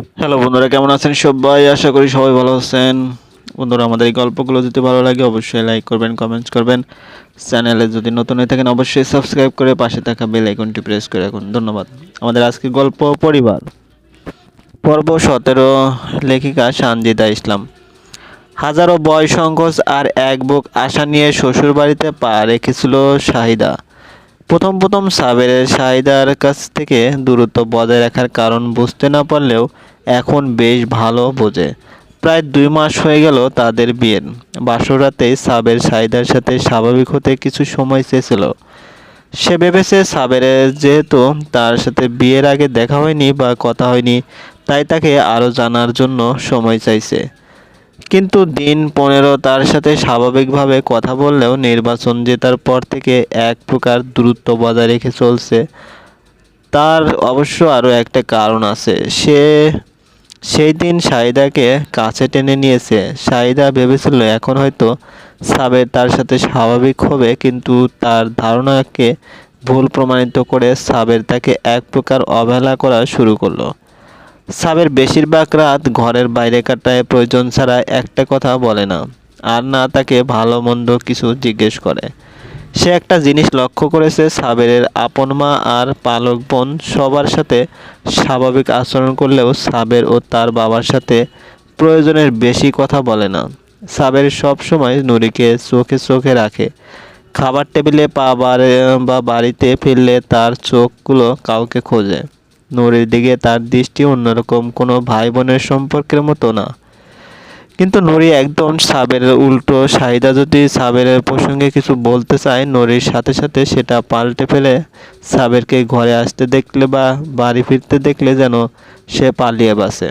Hello বন্ধুরা, কেমন আছেন সবাই? আশা করি সবাই ভালো আছেন। বন্ধুরা, আমাদের এই গল্পগুলো যদি ভালো লাগে, অবশ্যই লাইক করবেন কমেন্টস করবেন। চ্যানেলে যদি নতুন হয়ে থাকেন, অবশ্যই সাবস্ক্রাইব করে পাশে থাকা বেল আইকনটি প্রেস করে রাখুন। ধন্যবাদ। আমাদের আজকের গল্প পরিবার। পর্ব সতেরো, লেখিকা সানজিদা ইসলাম। হাজারো বয় সংকোচ আর এক বুক আশা নিয়ে শ্বশুরবাড়িতে পা রেখেছিল শাহিদা। প্রথম প্রথম সাবেরের শাহিদার কাছ থেকে দূরত্ব বজায় রাখার কারণ বুঝতে না পারলেও এখন বেশ ভালো বোঝে। প্রায় দুই মাস হয়ে গেল তাদের বিয়ের। বাসরাতে সাবের শাহিদার সাথে স্বাভাবিক হতে কিছু সময় চেয়েছিল। সে ভেবেছে সাবেরের যেহেতু তার সাথে বিয়ের আগে দেখা হয়নি বা কথা হয়নি, তাই তাকে আরও জানার জন্য সময় চাইছে। কিন্তু দিন পনেরো তার সাথে স্বাভাবিকভাবে কথা বললেও নির্বাচন জেতার পর থেকে এক প্রকার দূরত্ব বজায় রেখে চলছে। তার অবশ্য আরও একটা কারণ আছে। সে, সেই দিন শাহিদাকে কাছে টেনে নিয়েছে। শাহিদা ভেবেছিল এখন হয়তো সাবের তার সাথে স্বাভাবিক হবে, কিন্তু তার ধারণাকে ভুল প্রমাণিত করে সাবের তাকে এক প্রকার অবহেলা করা শুরু করল। সাবের বেশিরভাগ রাত ঘরের বাইরে কাটায়, প্রয়োজন ছাড়া একটা কথা বলে না আর না তাকে ভালো মন্দ কিছু জিজ্ঞেস করে। সে একটা জিনিস লক্ষ্য করেছে, সাবেরের আপন মা আর পালক বোন সবার সাথে স্বাভাবিক আচরণ করলেও সাবের ও তার বাবার সাথে প্রয়োজনের বেশি কথা বলে না। সাবের সব সময় নুরিকে চোখে চোখে রাখে। খাবার টেবিলে পা বা বাড়িতে ফিরলে তার চোখগুলো কাউকে খোঁজে। নুরির দিকে তার দৃষ্টি অন্যরকম, কোনো ভাই বোনের সম্পর্কের মতো না। কিন্তু নুরি একদম সাবেরের উল্টো। সাহিদা যদি সাবেরের প্রসঙ্গে কিছু বলতে চায়, নুরির সাথে সাথে সেটা পাল্টে ফেলে সাবেরকে ঘরে আসতে দেখলে বা বাড়ি ফিরতে দেখলে যেন সে পালিয়ে বাসে।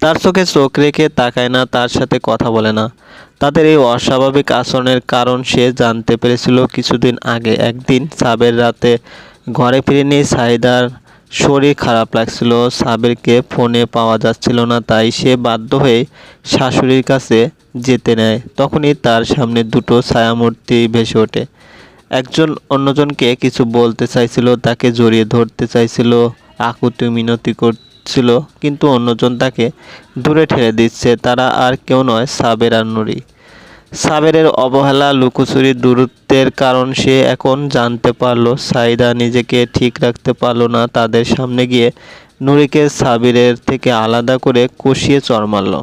তার চোখে চোখ রেখে তাকায় না, তার সাথে কথা বলে না। তাদের এই অস্বাভাবিক আচরণের কারণ সে জানতে পেরেছিল কিছুদিন আগে। একদিন সাবের রাতে ঘরে ফিরে নিয়ে সাহিদার শরীর খারাপ লাগছিল, সাবেরকে ফোনে পাওয়া যাচ্ছিল না, তাই সে বাধ্য হয়ে শাশুড়ির কাছে যেতে নেয়। তখনই তার সামনে দুটো ছায়ামূর্তি ভেসে ওঠে। একজন অন্যজনকে কিছু বলতে চাইছিল, তাকে জড়িয়ে ধরতে চাইছিল, আকুতি মিনতি করছিল, কিন্তু অন্যজন তাকে দূরে ঠেলে দিচ্ছে। তারা আর কেউ নয়, সাবের আর নুরি। সাবেরের অবহেলা, লুকোচুরি, দূরত্বের কারণ সে এখন জানতে পারল। সাইদা নিজেকে ঠিক রাখতে পারল না। তাদের সামনে গিয়ে নুরিকে সাবিরের থেকে আলাদা করে কষিয়ে চড় মারল।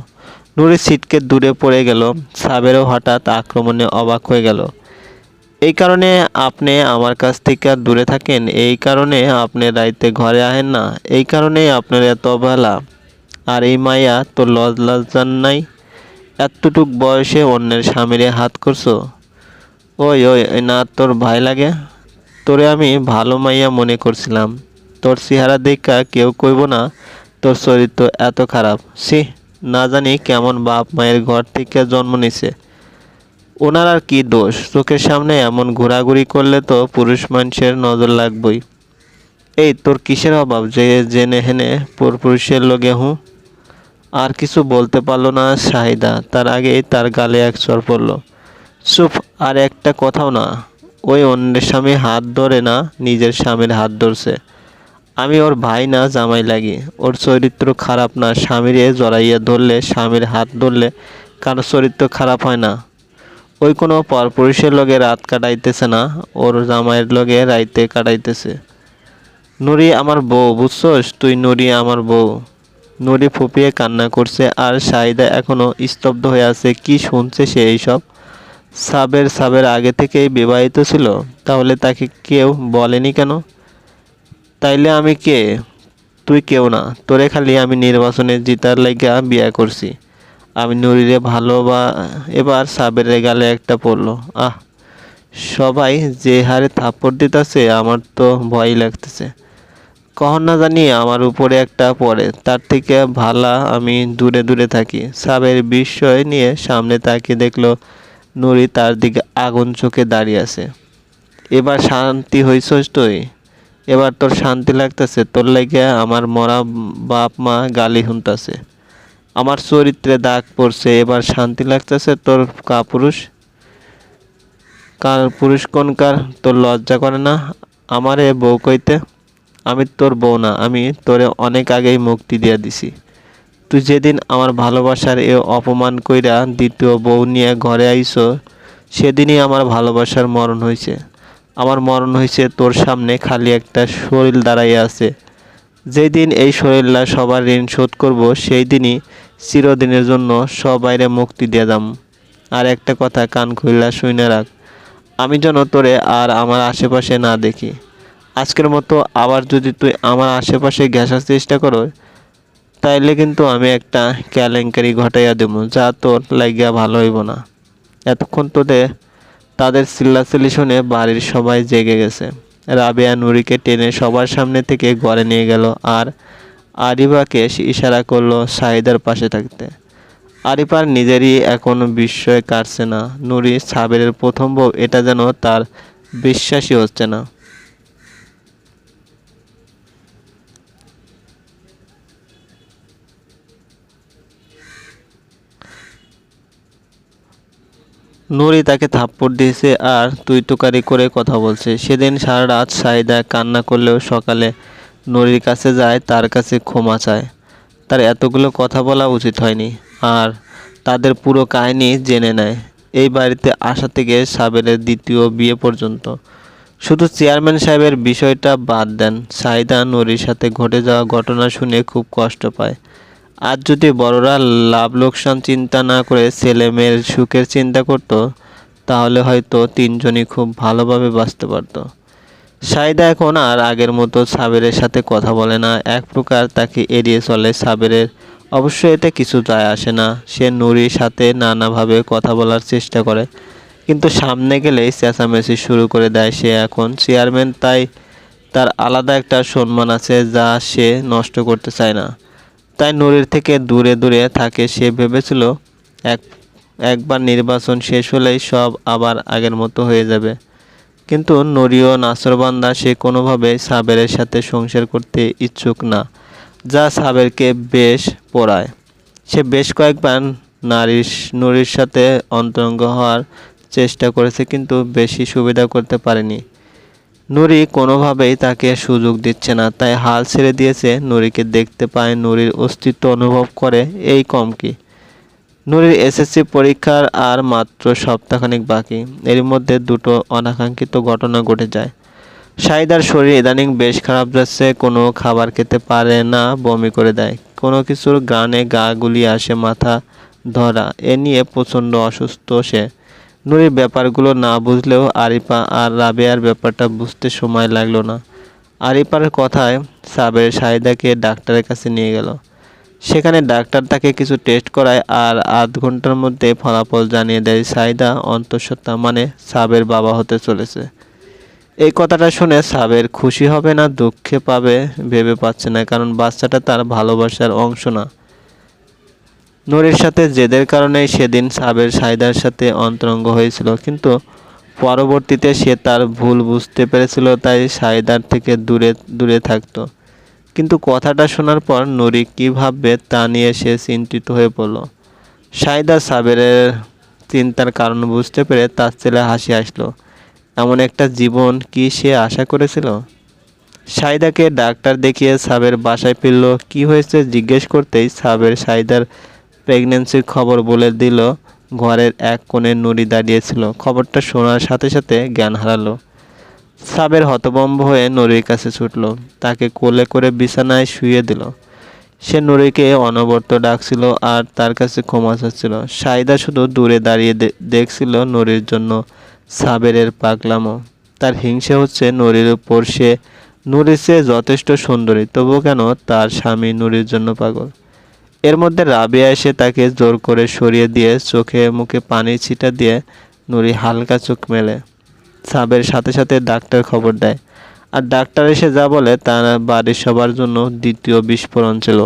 নুরি সিটকে দূরে পড়ে গেল। সাবেরও হঠাৎ আক্রমণে অবাক হয়ে গেল। এই কারণে আপনি আমার কাছ থেকে আর দূরে থাকেন? এই কারণে আপনি রাইতে ঘরে আহেন না? এই কারণেই আপনার এত অবহেলা। আর এই মায়া তো লজ লজ্জান নাই? এতটুক বয়সে অন্যের স্বামীরে হাত করছ? ওই ওই না, তোর ভাই লাগে? তোরে আমি ভালো মাইয়া মনে করছিলাম। তোর চেহারা দেখা কেউ কইব না, তোর চরিত্র এত খারাপ। সি না জানি কেমন বাপ মায়ের ঘর থেকে জন্ম নিছে। ওনার আর কি দোষ? চোখের সামনে এমন ঘোরাঘুরি করলে তো পুরুষ মানুষের নজর লাগবই। এই, তোর কিসের অভাব? যে, জেনে হেনে পুরুষের লগে হুঁ? আর কিছু বলতে পারল না শাহিদা। তার আগেই তার গালে এক চর পড়ল। চুপ, আর একটা কথাও না। ওই অন্যের স্বামী হাত ধরে না, নিজের স্বামীর হাত ধরছে। আমি ওর ভাই না, জামাই লাগি। ওর চরিত্র খারাপ না। স্বামীরে জড়াইয়া ধরলে, স্বামীর হাত ধরলে কারও চরিত্র খারাপ হয় না। ওই কোনো পরপুরুষের লগে রাত কাটাইতেছে না, ওর জামাইয়ের লগে রাইতে কাটাইতেছে। নুরি আমার বউ, বুঝছস? তুই নুরি আমার বউ। নুরি ফুপিয়ে কান্না করছে আর সাইদা এখনও স্তব্ধ হয়ে আছে। কি শুনছে সে এইসব? সাবের সাবের আগে থেকেই বিবাহিত ছিল, তাহলে তাকে কেউ বলেনি কেন? তাইলে আমি কে? তুই কেউ না, তোরে খালি আমি নির্বাচনে জিতার লাইগা বিয়া করছি। আমি নুরিরে ভালো বা এবার সাবের গালে একটা পড়ল। আহ, সবাই যে হারে থাপ্পড় দিতেছে, আমার তো ভয় লাগতেছে। কখন না জানি আমার উপরে একটা পড়ে, তার থেকে ভালা আমি দূরে দূরে থাকি। সাবের বিস্ময় নিয়ে সামনে তাকিয়ে দেখল নুরি তার দিকে আগুন চোখে দাঁড়িয়ে আছে। এবার শান্তি হইছস তুই? এবার তোর শান্তি লাগতেছে, তোর লাগে আমার মরা বাপ মা গালি শুনতাছে। আমার চরিত্রে দাগ পড়ছে, এবার শান্তি লাগতেছে তোর কাপুরুষ? কার পুরুষ কোনকার তোর লজ্জা করে না আমারে বউ কইতে? আমি তোর বউ না, আমি তোরে অনেক আগেই মুক্তি দিয়ে দিছি। তুই যেদিন আমার ভালোবাসার এ অপমান কইরা দ্বিতীয় বউ নিয়ে ঘরে আইস সেদিনই আমার ভালোবাসার মরণ হয়েছে আমার মরণ হয়েছে তোর সামনে খালি একটা শরীর দাঁড়াইয়া আছে। যেই দিন এই শরীরটা সবার ঋণ শোধ করব সেই দিনই চিরদিনের জন্য সবাইরে মুক্তি দিয়ে দাম আর একটা কথা কান খুইলা শুনে রাখ, আমি যেন তোরে আর আমার আশেপাশে না দেখি। আজকের মতো আবার যদি তুই আমার আশেপাশে ঘেঁষার চেষ্টা করো, তাইলে কিন্তু আমি একটা কেলেঙ্কারি ঘটাইয়া দেবো, যা তোর লাগিয়া ভালো হইব না। এতক্ষণ তোদের তাদের চিল্লাচিল্লি শুনে বাড়ির সবাই জেগে গেছে। রাবেয়া নুরিকে টেনে সবার সামনে থেকে ঘরে নিয়ে গেল আর আরিবাকে ইশারা করল সাহিদার পাশে থাকতে। আরিফার নিজেরই এখন বিস্ময় কাটছে না। নুরি সাবেরের প্রথম বউ, এটা যেন তার বিশ্বাসই হচ্ছে না। নুরি তাকে থাপ্পড় দিয়েছে আর তুই তুকারি করে কথা বলছে। সেদিন সারা রাত সাহিদা কান্না করলেও সকালে নুরির কাছে যায়, তার কাছে ক্ষমা চায়। তার এতগুলো কথা বলা উচিত হয়নি আর তাদের পুরো কাহিনী জেনে নেয়। এই বাড়িতে আসা থেকে সাবেরের দ্বিতীয় বিয়ে পর্যন্ত। শুধু চেয়ারম্যান সাহেবের বিষয়টা বাদ দেন। সাইদা নুরির সাথে ঘটে যাওয়া ঘটনা শুনে খুব কষ্ট পায়। আজ যদি বড়রা লাভ লোকসান চিন্তা না করে ছেলে মেয়ের সুখের চিন্তা করত, তাহলে হয়তো তিনজনই খুব ভালোভাবে বাঁচতে পারত। সাইদা এখন আর আগের মতো সাবেরের সাথে কথা বলে না। এক প্রকার তাকে এড়িয়ে চলে সাবেরের। অবশ্য এতে কিছু যায় আসে না। সে নুরির সাথে নানাভাবে কথা বলার চেষ্টা করে। কিন্তু সামনে গেলেই চেঁচামেচি শুরু করে দেয় সে এখন। চেয়ারম্যান তাই তার আলাদা একটা সম্মান আছে যা সে নষ্ট করতে চায় না। তাই নুরির থেকে দূরে দূরে থাকে, সে ভেবেছিল এক, একবার নির্বাচন শেষ হলেই সব আবার আগের মতো হয়ে যাবে। কিন্তু নুরিও নাসরবান্দা সে কোনোভাবে সাবেরের সাথে সংসার করতে ইচ্ছুক না, যা সাবেরকে বেশ পড়ায়। সে বেশ কয়েকবার নারীর, নুরির সাথে অন্তরঙ্গ হওয়ার চেষ্টা করেছে, কিন্তু বেশি সুবিধা করতে পারেনি। নুরি কোনোভাবেই তাকে সুযোগ দিচ্ছে না, তাই হাল ছেড়ে দিয়েছে নুরিকে দেখতে পায় নুরির অস্তিত্ব অনুভব করে এই কম কি নুরির এসএসসি পরীক্ষার আর মাত্র সপ্তাহখানিক বাকি, এর মধ্যে দুটো অনাকাঙ্ক্ষিত ঘটনা ঘটে যায়। সাইদার শরীর ইদানিং বেশ খারাপ যাচ্ছে, কোনো খাবার খেতে পারে না, বমি করে দেয়। কোনো কিছুর গানে গা গুলিয়ে আসে মাথা ধরা, এ নিয়ে প্রচণ্ড অসুস্থ সে। নুরির ব্যাপারগুলো না বুঝলেও আরিফা আর রাবেয়ার ব্যাপারটা বুঝতে সময় লাগল না। আরিফার কথায় সাবের সাহিদাকে ডাক্তারের কাছে নিয়ে গেল। সেখানে ডাক্তার তাকে কিছু টেস্ট করায় আর আধ ঘণ্টার মধ্যে ফলাফল জানিয়ে দেয় সাইদা অন্তঃসত্ত্বা মানে সাবের বাবা হতে চলেছে। এই কথাটা শুনে সাবের খুশি হবে না, দুঃখে পাবে, ভেবে পাচ্ছে না, কারণ বাচ্চাটা তার ভালোবাসার অংশ না। নুরির সাথে জেদের কারণেই সেদিন সাবের সাইদার সাথে অন্তরঙ্গ হয়েছিল, কিন্তু পরবর্তীতে সে তার ভুল বুঝতে পেরেছিল, তাই সাইদার থেকে দূরে দূরে থাকতো। কিন্তু কথাটা শোনার পর নুরি কী ভাববে তা নিয়ে সে চিন্তিত হয়ে পড়ল। সাইদা সাবেরের চিন্তার কারণ বুঝতে পেরে তার ছেলে হাসি আসলো এমন একটা জীবন কি সে আশা করেছিল? সাইদাকে ডাক্তার দেখিয়ে সাবের বাসায় ফিরল। কি হয়েছে? জিজ্ঞেস করতেই সাবের সাইদার প্রেগনেন্সির খবর বলে দিল, ঘরের এক কোণে নুরি দাঁড়িয়েছিল। খবরটা শোনার সাথে সাথে জ্ঞান হারালো। সাবের হতবম্ব হয়ে নুরির কাছে ছুটল। তাকে কোলে করে বিছানায় শুয়ে দিল। সে নুরিকে অনবর্ত ডাকছিল আর তার কাছে ক্ষমা চাচ্ছিল। সাইদা শুধু দূরে দাঁড়িয়ে দেখছিল নুরির জন্য সাবেরের পাগলামো। তার হিংসে হচ্ছে নুরির উপর সে নুরির চেয়ে যথেষ্ট সুন্দরী তবু কেন তার স্বামী নুরির জন্য পাগল? এর মধ্যে রাবিয়া এসে তাকে জোর করে সরিয়ে দিয়ে চোখে মুখে পানি ছিটা দিয়ে নুরি হালকা চোখ মেলে। সাবের সাথে সাথে ডাক্তার খবর দেয়। আর ডাক্তার এসে যা বলে তার বাড়ির সবার জন্য দ্বিতীয় বিস্ফোরণ ছিল।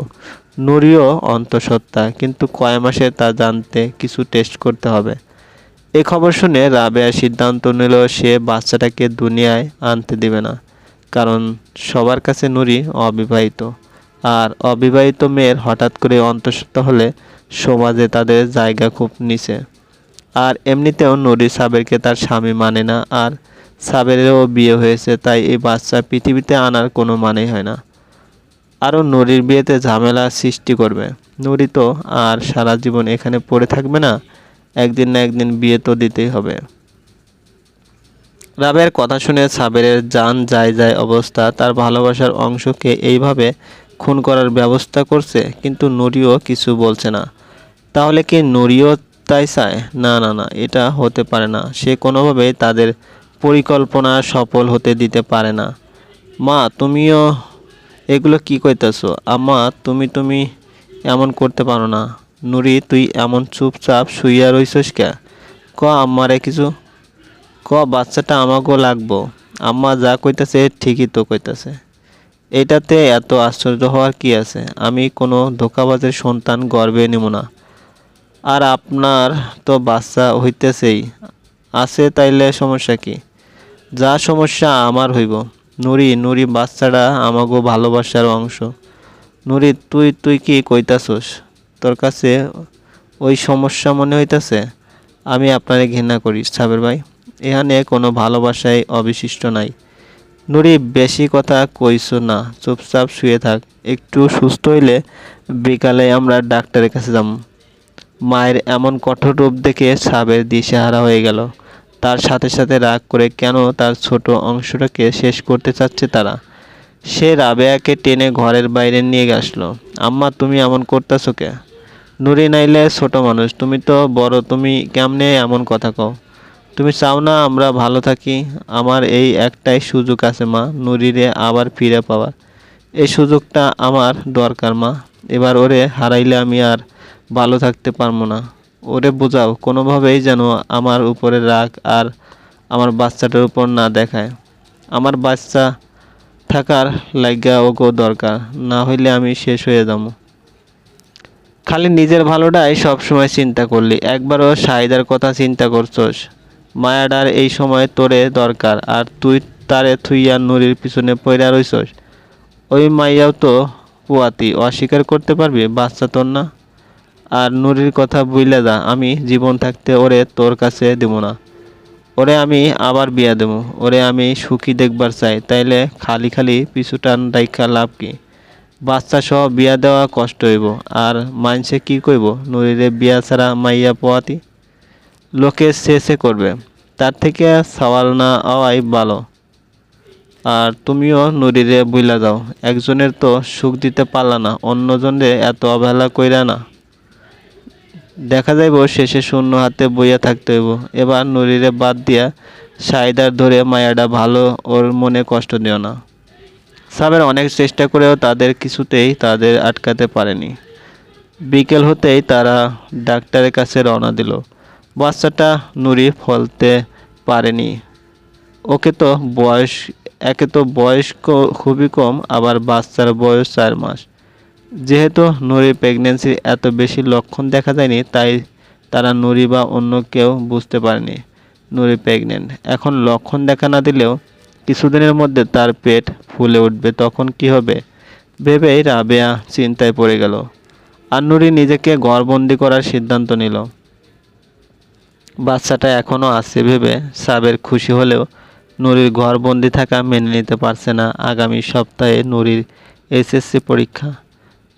নুরিও অন্তঃসত্ত্বা, কিন্তু কয় মাসে তা জানতে কিছু টেস্ট করতে হবে। এ খবর শুনে রাবেয়া সিদ্ধান্ত নিল সে বাচ্চাটাকে দুনিয়ায় আনতে দিবে না, কারণ সবার কাছে নুরি অবিবাহিত। আর অবিবাহিত মেয়ের হঠাৎ করে অন্তঃসত্ত্বা হলে সমাজে তাদের জায়গা খুব নিচে। আর এমনিতেও নুরি সাবেরকে তার স্বামী মানে না, আর সাবেরেরও বিয়ে হয়েছে, তাই এই বাচ্চা পৃথিবীতে আনার কোনো মানেই হয় না। আরও নুরির বিয়েতে ঝামেলা সৃষ্টি করবে। নুরি তো আর সারা জীবন এখানে পড়ে থাকবে না, একদিন না একদিন বিয়ে তো দিতেই হবে। রাবের কথা শুনে সাবেরের যান যায় যায় অবস্থা, তার ভালোবাসার অংশকে এইভাবে খুন করার ব্যবস্থা করছে, কিন্তু নুরিও কিছু বলছে না। তাহলে কি নুরিও তাই চায়? না না না, এটা হতে পারে না। সে কোনোভাবেই তাদের পরিকল্পনা সফল হতে দিতে পারে না। মা, তুমিও এগুলো কি কইতাছো? আম্মা, তুমি তুমি এমন করতে পারো না। নুরি, তুই এমন চুপচাপ শুইয়া রইছস কে? ক, আম্মারে কিছু? ক, বাচ্চাটা আমাকেও লাগবো। আম্মা যা কইতাছে ঠিকই তো কইতাছে। এটাতে এত আশ্চর্য হওয়ার কি আছে? আমি কোনো ধোকাবাজের সন্তান গর্বে নেব না। আর আপনার তো বাচ্চা হইতেছেই। আছে তাইলে সমস্যা কি? যা সমস্যা আমার হইব। নুরি নুরি বাচ্চাটা আমাগো ভালোবাসার অংশ। নুরি, তুই তুই কি কইতাছস? তোর কাছে ওই সমস্যা মনে হইতাছে? আমি আপনারে ঘৃণা করি, সাবের ভাই। এখানে কোনো ভালোবাসাই অবশিষ্ট নাই। নুরি, বেশি কথা কইস না, চুপচাপ শুয়ে থাক। একটু সুস্থ হইলে বিকালে আমরা ডাক্তারের কাছে যাব মায়ের এমন কঠোর রূপ দেখে সাবের দিশেহারা হয়ে গেল। তার সাথে সাথে রাগ করে কেন তার ছোট অংশটাকে শেষ করতে চাচ্ছে তারা? সে রাবেয়াকে টেনে ঘরের বাইরে নিয়ে আসলো। আম্মা, তুমি এমন করতেছো কে? নুরি নাইলে ছোট মানুষ, তুমি তো বড়, তুমি কেমনে এমন কথা কও? তুমি চাও না আমরা ভালো থাকি? আমার এই একটাই সুযোগ আছে, মা। নুরিরে আবার ফিরে পাওয়ার। এই সুযোগটা আমার দরকার, মা। এবার ওরে হারাইলে আমি আর ভালো থাকতে পারব না। ওরে বোঝাও, কোনোভাবেই যেন আমার উপরে রাগ আর আমার বাচ্চাটার উপর না দেখায়। আমার বাচ্চা থাকার লাগা ওকেও দরকার, না হইলে আমি শেষ হয়ে যাব। খালি নিজের ভালোটাই সবসময় চিন্তা করলি। একবারও সাহিদার কথা চিন্তা করছস। মায়াডার এই সময় তোরে দরকার, আর তুই তারে থুইয়া নুরির পিছনে পইরা রইছস। ওই মাইয়াও তো পুয়াতি অস্বীকার করতে পারবি, বাচ্চা তোর না। আর নুরির কথা বুইলে যা, আমি জীবন থাকতে ওরে তোর কাছে দেব না। ওরে আমি আবার বিয়া দেব, ওরে আমি সুখী দেখবার চাই, তাইলে খালি খালি পিছুটান রাইখা লাভ কি? বাচ্চা সহ বিয়া দেওয়া কষ্ট হইব, আর মানসে কি কইব, নুরিরে বিয়া ছাড়া মাইয়া পোয়াতি? লোকে শেষে করবে। তার থেকে সওয়াল না হওয়াই ভালো। আর তুমিও নুরিরে বুইলা যাও। একজনের তো সুখ দিতে পারলা না, অন্যজনের এত অবহেলা কইরা না। দেখা যাইব, শেষে শূন্য হাতে বইয়া থাকতে হইব। এবার নুরিরে বাদ দিয়া সাইদার ধরে মায়াটা ভালো ওর মনে কষ্ট দিও না। সাবের অনেক চেষ্টা করেও তাদের কিছুতেই তাদের আটকাতে পারেনি। বিকেল হতেই তারা ডাক্তারের কাছে রওনা দিল। বাচ্চাটা নুরি ফলতে পারেনি। ওকে তো বয়স, একে তো বয়স খুবই কম, আবার বাচ্চার বয়স চার মাস। যেহেতু নুরির প্রেগনেন্সির এত বেশি লক্ষণ দেখা যায়নি, তাই তারা নুরি বা অন্য কেউ বুঝতে পারেনি নুরি প্রেগনেন্ট এখন লক্ষণ দেখা না দিলেও কিছুদিনের মধ্যে তার পেট ফুলে উঠবে, তখন কি হবে? ভেবেই রাবেয়া চিন্তায় পড়ে গেল। আর নুরি নিজেকে ঘরবন্দি করার সিদ্ধান্ত নিল। বাচ্চাটা এখনও আছে ভেবে সাবের খুশি হলেও নুরির ঘরবন্দি থাকা মেনে নিতে পারছে না আগামী সপ্তাহে নুরির এসএসসি পরীক্ষা।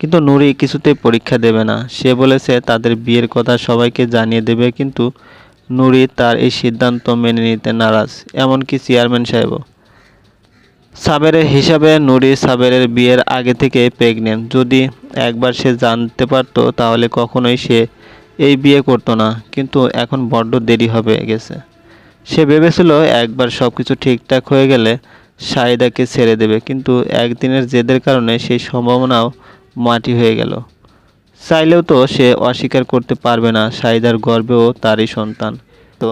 কিন্তু নুরি কিছুতেই পরীক্ষা দেবে না। সে বলেছে, তাদের বিয়ের কথা সবাইকে জানিয়ে দেবে, কিন্তু নুরি তার এই সিদ্ধান্ত মেনে নিতে নারাজ। এমনকি চেয়ারম্যান সাহেবও। সাবেরের হিসাবে নুরি সাবেরের বিয়ের আগে থেকে প্রেগনেন্ট যদি একবার সে জানতে পারতো, তাহলে কখনোই সে এই বিয়ে করতো না, কিন্তু এখন বড্ড দেরি হবে গেছে। সে ভেবেছিল একবার সব কিছু ঠিকঠাক হয়ে গেলে সাইদাকে ছেড়ে দেবে, কিন্তু একদিনের জেদের কারণে সেই সম্ভাবনাও মাটি হয়ে গেল। চাইলেও তো সে অস্বীকার করতে পারবে না সাইদার গর্বেও তারই সন্তান। তো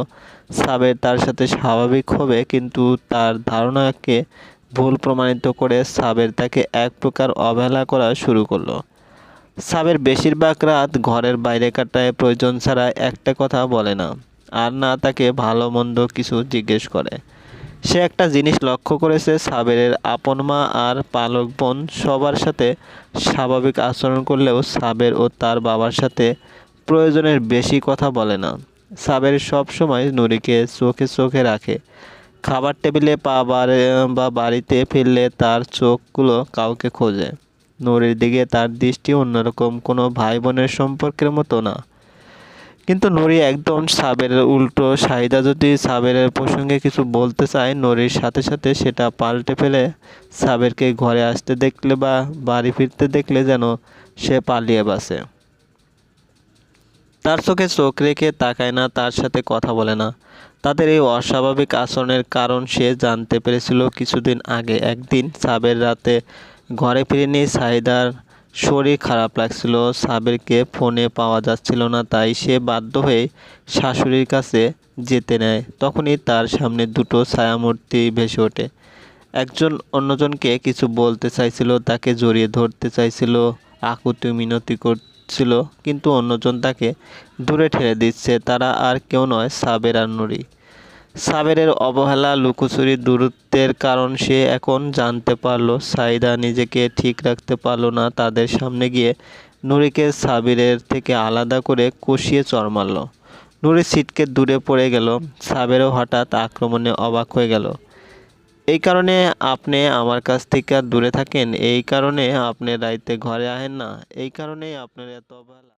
সাবের তার সাথে স্বাভাবিক হবে, কিন্তু তার ধারণাকে ভুল প্রমাণিত করে সাবের তাকে এক প্রকার অবহেলা করা শুরু করল। সাবের বেশিরভাগ রাত ঘরের বাইরে কাটায়, প্রয়োজন ছাড়া একটা কথা বলে না আর না তাকে ভালো মন্দ কিছু জিজ্ঞেস করে। সে একটা জিনিস লক্ষ্য করেছে সাবেরের আপন মা আর পালক বোন সবার সাথে স্বাভাবিক আচরণ করলেও সাবের ও তার বাবার সাথে প্রয়োজনের বেশি কথা বলে না। সাবের সব সময় নুরিকে চোখে চোখে রাখে। খাবার টেবিলে পা বা বাড়িতে ফিরলে তার চোখগুলো কাউকে খোঁজে। নুরির দিকে তার দৃষ্টি অন্যরকম কোনো ভাই বোনের সম্পর্কের মতো না। কিন্তু নুরি একদম সাবেরের উল্টো। সাহিদা যদি সাবেরের প্রসঙ্গে কিছু বলতে চায়, নুরির সাথে সাথে সেটা পাল্টে ফেলে সাবেরকে ঘরে আসতে দেখলে বা বাড়ি ফিরতে দেখলে যেন সে পালিয়ে বাসে। তার চোখে চোখ রেখে তাকায় না, তার সাথে কথা বলে না। তাদের এই অস্বাভাবিক আচরণের কারণ সে জানতে পেরেছিল কিছুদিন আগে। একদিন সাবের রাতে ঘরে ফিরেনি সাহিদার শরীর খারাপ লাগছিল, সাবেরকে ফোনে পাওয়া যাচ্ছিল না, তাই সে বাধ্য হয়ে শাশুড়ির কাছে যেতে নেয়। তখনই তার সামনে দুটো ছায়ামূর্তি ভেসে ওঠে। একজন অন্যজনকে কিছু বলতে চাইছিল, তাকে জড়িয়ে ধরতে চাইছিল, আকুতি মিনতি করছিল, কিন্তু অন্যজন তাকে দূরে ঠেলে দিচ্ছে। তারা আর কেউ নয়, সাবের আর নুরি। সাবেরের অবহেলা, লুকোচুরি, দূরত্বের কারণ সে এখন জানতে পারল। সাইদা নিজেকে ঠিক রাখতে পারল না। তাদের সামনে গিয়ে নুরিকে সাবিরের থেকে আলাদা করে কষিয়ে চড় মারল। নুরি ছিটকে দূরে পড়ে গেল। সাবেরও হঠাৎ আক্রমণে অবাক হয়ে গেল। এই কারণে আপনি আমার কাছ থেকে দূরে থাকেন? এই কারণে আপনি রাইতে ঘরে আহেন না? এই কারণেই আপনার এত অবহেলা।